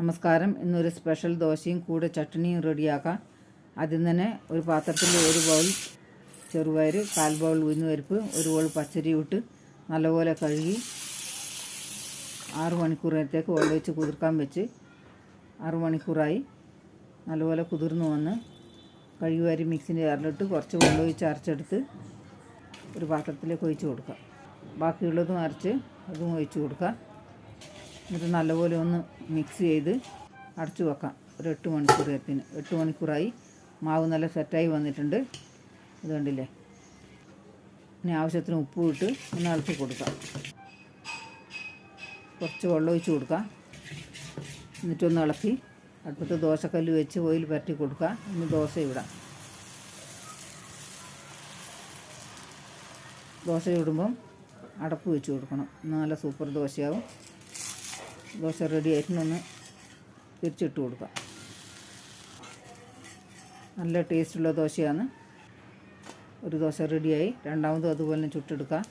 നമസ്കാരം. ഇന്നൊരു സ്പെഷ്യൽ ദോശയും കൂടെ ചട്നിയും റെഡിയാക്കാം ആദ്യം തന്നെ ഒരു പാത്രത്തിൽ ഒരു ബൗൾ ചെറുപയർ കാൽ ബൗൾ ഉഴുന്നുപരിപ്പ് ഒരു ബൗൾ പച്ചരി ഇട്ട് നല്ലപോലെ കഴുകി ആറു മണിക്കൂർ വെള്ളം ഒഴിച്ച് കുതിർക്കാൻ വെച്ച് ആറു മണിക്കൂറായി നല്ലപോലെ കുതിർന്ന് വന്ന് കഴുകി വാരി മിക്സിന്റെ ജാറിലിട്ട് കുറച്ച് വെള്ളം ഒഴിച്ച് അരച്ചെടുത്ത് ഒരു പാത്രത്തിലേക്ക് ഒഴിച്ച് കൊടുക്കാം. ബാക്കിയുള്ളതും അരച്ച് അതും ഒഴിച്ച് കൊടുക്കാം. എന്നിട്ട് നല്ലപോലെ ഒന്ന് മിക്സ് ചെയ്ത് അടച്ചു വെക്കാം. ഒരു എട്ട് മണിക്കൂർ എത്തിന് എട്ട് മണിക്കൂറായി. മാവ് നല്ല സെറ്റായി വന്നിട്ടുണ്ട്. ഇത് കണ്ടില്ലേ? ഇനി ആവശ്യത്തിന് ഉപ്പ് ഇട്ട് ഒന്ന് ഇളക്കി കൊടുക്കാം. കുറച്ച് വെള്ളം ഒഴിച്ച് കൊടുക്കാം. എന്നിട്ടൊന്ന് ഇളക്കി. അടുപ്പത്ത് ദോശക്കല്ല് വെച്ച് ഓയിൽ പരട്ടി കൊടുക്കുക ഇനി ദോശ ഇടാം. ദോശ ഇടുമ്പം അടപ്പ് വെച്ച് കൊടുക്കണം. നല്ല സൂപ്പർ ദോശയാവും. ദോശ റെഡി ആയിട്ടൊന്ന് തിരിച്ചിട്ട് കൊടുക്കാം നല്ല ടേസ്റ്റുള്ള ദോശയാണ്. ഒരു ദോശ റെഡിയായി രണ്ടാമതും അതുപോലെ തന്നെ ചുട്ടെടുക്കാം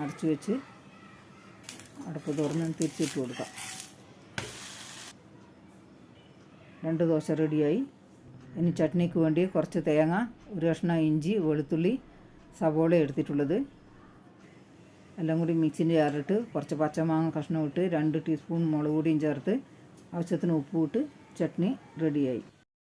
അടച്ചു വെച്ച് അടപ്പ് തുറന്ന് തിരിച്ചിട്ട് കൊടുക്കാം രണ്ട് ദോശ റെഡിയായി ഇനി ചട്നിക്ക് വേണ്ടി കുറച്ച് തേങ്ങ ഒരു കഷ്ണം ഇഞ്ചി വെളുത്തുള്ളി സവോള എടുത്തിട്ടുള്ളത്. എല്ലാം കൂടി മിക്സിന്റെ ജാറിട്ട് കുറച്ച് പച്ചമാങ്ങ കഷ്ണം ഇട്ട് രണ്ട് ടീസ്പൂൺ മുളക് പൊടിയും ചേർത്ത് ആവശ്യത്തിന് ഉപ്പ് ഇട്ട് ചട്നി റെഡിയായി.